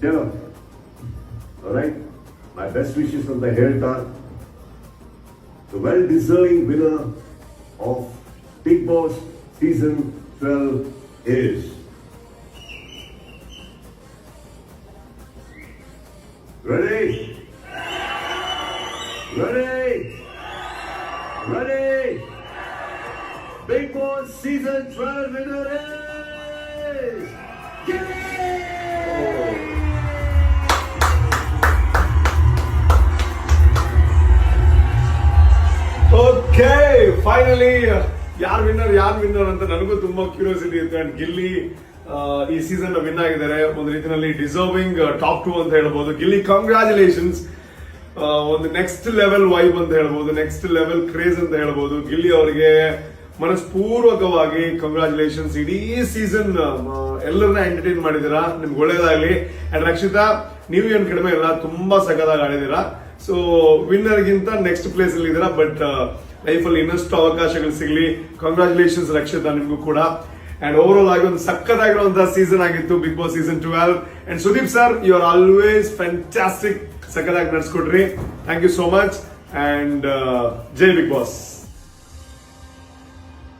ಚಲೋ right my best wishes ಅಂತ ಹೇಳ್ತಾ the well deserving winner of Bigg Boss season twelve is Ready? Ready? Ready? Big Boss Season 12 winner is Gilly! Okay finally ಯಾರು winner ಯಾರು winner ಅಂತ ನನಗೂ ತುಂಬಾ curiosity ಇತ್ತು. And Gilli ಈ ಸೀಸನ್ ವಿನ್ ಆಗಿದ್ದಾರೆ. ಒಂದು ರೀತಿಯಲ್ಲಿ ಡಿಸರ್ವಿಂಗ್ ಟಾಪ್ ಟು ಅಂತ ಹೇಳ್ಬೋದು. ಗಿಲ್ಲಿ ಕಂಗ್ರ್ಯಾಚುಲೇಷನ್ಸ್ ಒಂದು ನೆಕ್ಸ್ಟ್ ಲೆವೆಲ್ ವೈಬ್ ಅಂತ ಹೇಳ್ಬೋದು. ನೆಕ್ಸ್ಟ್ ಲೆವೆಲ್ ಕ್ರೇಜ್ ಅಂತ ಹೇಳ್ಬೋದು. ಗಿಲ್ಲಿ ಅವರಿಗೆ ಮನಸ್ಪೂರ್ವಕವಾಗಿ ಕಂಗ್ರಾಚುಲೇಷನ್ಸ್ ಇಡೀ ಸೀಸನ್ ಎಲ್ಲರನ್ನ ಎಂಟರ್ಟೈನ್ ಮಾಡಿದ್ದೀರಾ? ನಿಮ್ಗೆ ಒಳ್ಳೇದಾಗಲಿ. ಅಂಡ್ ರಕ್ಷಿತಾ, ನೀವು ಏನು ಕಡಿಮೆ ಇಲ್ಲ, ತುಂಬಾ ಸಖದಾಗಿ ಆಡಿದ್ದೀರಾ. ಸೊ ವಿನ್ನರ್ ಗಿಂತ ನೆಕ್ಸ್ಟ್ ಪ್ಲೇಸ್ ಅಲ್ಲಿ ಇದ್ದೀರಾ ಬಟ್ ಲೈಫ್ ಅಲ್ಲಿ ಇನ್ನಷ್ಟು ಅವಕಾಶಗಳು ಸಿಗಲಿ. ಕಂಗ್ರಾಚುಲೇಷನ್ಸ್ ರಕ್ಷಿತಾ ನಿಮಗೂ ಕೂಡ. ಅಂಡ್ ಓವರ್ ಆಲ್ ಆಗಿ ಒಂದು ಸಕ್ಕತ್ತಾಗಿರುವಂತಹ ಸೀಸನ್ ಆಗಿತ್ತು Bigg Boss season twelve and Sudeep sir you are always fantastic ಸಕ್ಕತ್ತಾಗಿ ನಡೆಸ್ಕೊಡ್ರಿ. Thank you so much and Jai big boss